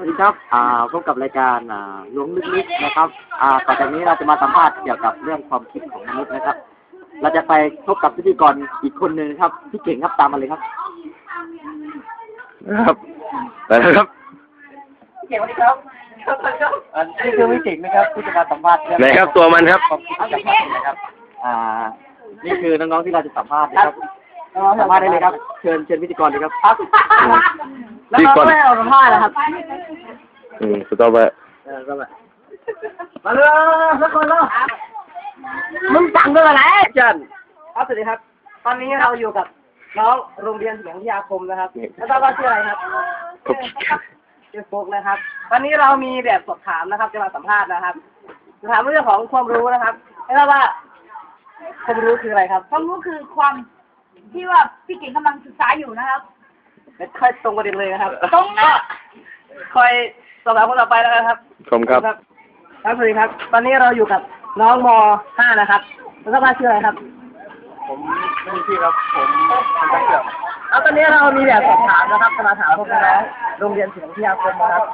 วัสดีครับ อ่า พบกับรายการ อ่าล้วงลึกๆนะครับ อ่า ต่อจากนี้เราจะมาสัมภาษณ์เกี่ยวกับเรื่องความคิดของมนุษย์นะครับ เราจะไปพบกับพิธีกรอีกคนหนึ่งครับ พี่เก่งครับตามมาเลยครับนะครับไปแล้วครับพี่เก่งสวัสดีครับอันนี้คือพี่เก่งนะครับที่จะมาสัมภาษณ์เรื่องไหนครับตัวมันครับ ความคิดจากมนุษย์นะครับ อ่า นี่คือน้องๆที่เราจะสัมภาษณ์นะครับ สัมภาษณ์ได้เลยครับ เชิญเชิญพิธีกรเลยครับครับพิธีกรแล้วก็ไม่เอาสัมภาษณ์นะครับอืมสตอเบอร์เออก็แบบมาเลยทุกคนเลยมึงสั่งด้วยอะไรจันครับสวัสดีครับ ตอนนี้เราอยู่กับน้องโรงเรียนเสียงวิทยาคมนะครับ แล้วก็ว่าชื่ออะไรครับคุกชื่อฟุกนะครับ วันนี้เรามีแบบสอบถามนะครับ จะมาสัมภาษณ์นะครับจะถามเรื่องของความรู้นะครับไม่ทราบว่าความรู้คืออะไรครับ ความรู้คือความ ที่ว่าพี่เก่งกำลังศึกษาอยู่นะครับไม่ค่อยตรงประเด็นเลยนะครับตรงนะคอยสอบถามคนต่อไปแล้วกันครับคมครับครับครับสวัสดีครับ ตอนนี้เราอยู่กับน้องม .5 นะครับแล้วก็มาชื่ออะไรครับ ผมไม่มีชื่อครับ ผมไม่เกี่ยวแล้วตอนนี้เรามีแบบสอบถามนะครับจะมาถามพวกน้องโรงเรียนศิลปวิทยาคมนะครับ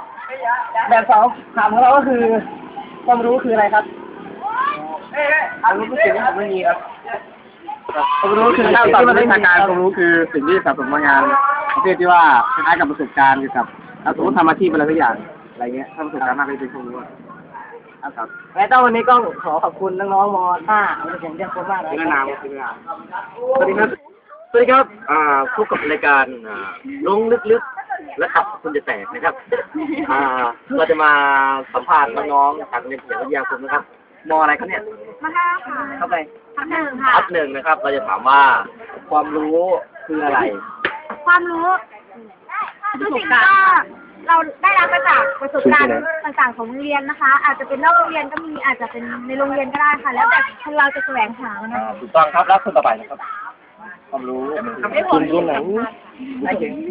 แบบสอบถามของเราก็คือ ความรู้คืออะไรครับความรู้คือสิ่งที่ผมไม่มีครับ ความรู้คือสิ่งที่มันไม่มีการความรู้คือสิ่งที่สะสมมางานประเภทที่ว่าคล้ายๆกับประสบการณ์เกี่ยวกับถ้าสมมติทำอาชีพอะไรสักอย่างอะไรเงี้ยถ้าประสบการณ์มากเลยเป็นความรู้อะครับและต้องวันนี้ก็ขอขอบคุณน้องๆม .5 โรงเรียนเชียงคมมากเลยนามคือนามสวัสดีครับ สวัสดีครับ อ่าพบกับรายการอ่าลงลึกๆ และขับคุณจะแตกนะครับ อ่า เราจะมาสัมภาษณ์น้องๆจากโรงเรียนเสียงวิทยาคมนะครับ มอะไรครับเนี่ยมาห้าค่ะเข้าไปทับหนึ่งค่ะอัพหนึ่งนะครับ เราจะถามว่าความรู้คืออะไร ความรู้คือสิ่งที่เราได้รับมาจากประสบการณ์ต่างๆของโรงเรียนนะคะ อาจจะเป็นนอกโรงเรียนก็มีอาจจะเป็นในโรงเรียนก็ได้ค่ะ แล้วแต่คนเราจะแสวงหามันนะอ่าถูกต้องครับแล้วคนต่อไปนะครับ ความรู้คุณคุณไหน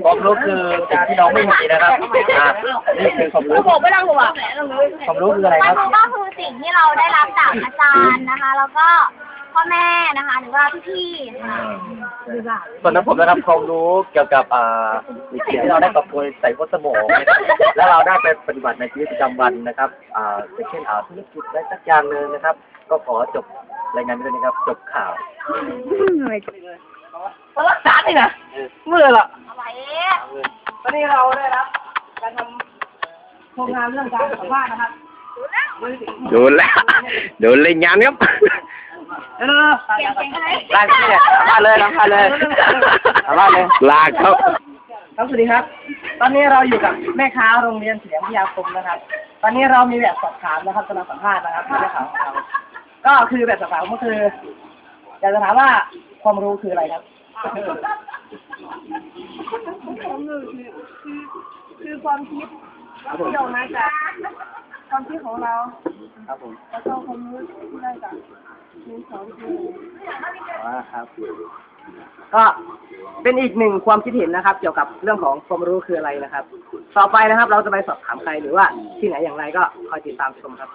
ความรู้คือสิ่งที่น้องไม่มีนะครับอ่านี่คือความรู้ผมไม่ต้องห่วงความรู้คืออะไรครับก็คือสิ่งที่เราได้รับจากอาจารย์นะคะ แล้วก็พ่อแม่นะคะ หรือว่าพี่ๆค่ะส่วนน้ำผมนะครับความรู้เกี่ยวกับอ่าสิ่งที่เราได้ปรับปรุงใส่หัวสมองนะครับแล้วเราได้ไปปฏิบัติในชีวิตประจำวันนะครับอ่าเช่นอ่าธุรกิจอะไรสักอย่างหนึ่งนะครับ ก็ขอจบรายงานด้วยนะครับ จบข่าว มารักษานี่นะเมื่อละอะไรตอนนี้เราได้รับการทำโครงงานเรื่องการสัมภาษณ์นะครับโดนแล้วโดนเล่นงานครับเออลากที่เนี่ยลากเลยลากเลยลากเลยลากครับครับสวัสดีครับ ตอนนี้เราอยู่กับแม่ค้าโรงเรียนเสียงวิทยาคมนะครับ ตอนนี้เรามีแบบสอบถามนะครับจะมาสัมภาษณ์นะครับแม่ค้าของเราก็คือแบบสอบถามก็คืออยากจะถามว่า ความรู้คืออะไรครับคือความคิดที่ออกมาจากความคิดของเราครับผมแล้วก็ความรู้ที่ได้จากเรียนสอนคืออ๋อครับก็เป็นอีกหนึ่งความคิดเห็นนะครับ เกี่ยวกับเรื่องของความรู้คืออะไรนะครับ ต่อไปนะครับ เราจะไปสอบถามใครหรือว่าที่ไหนอย่างไรก็คอยติดตามชมครับ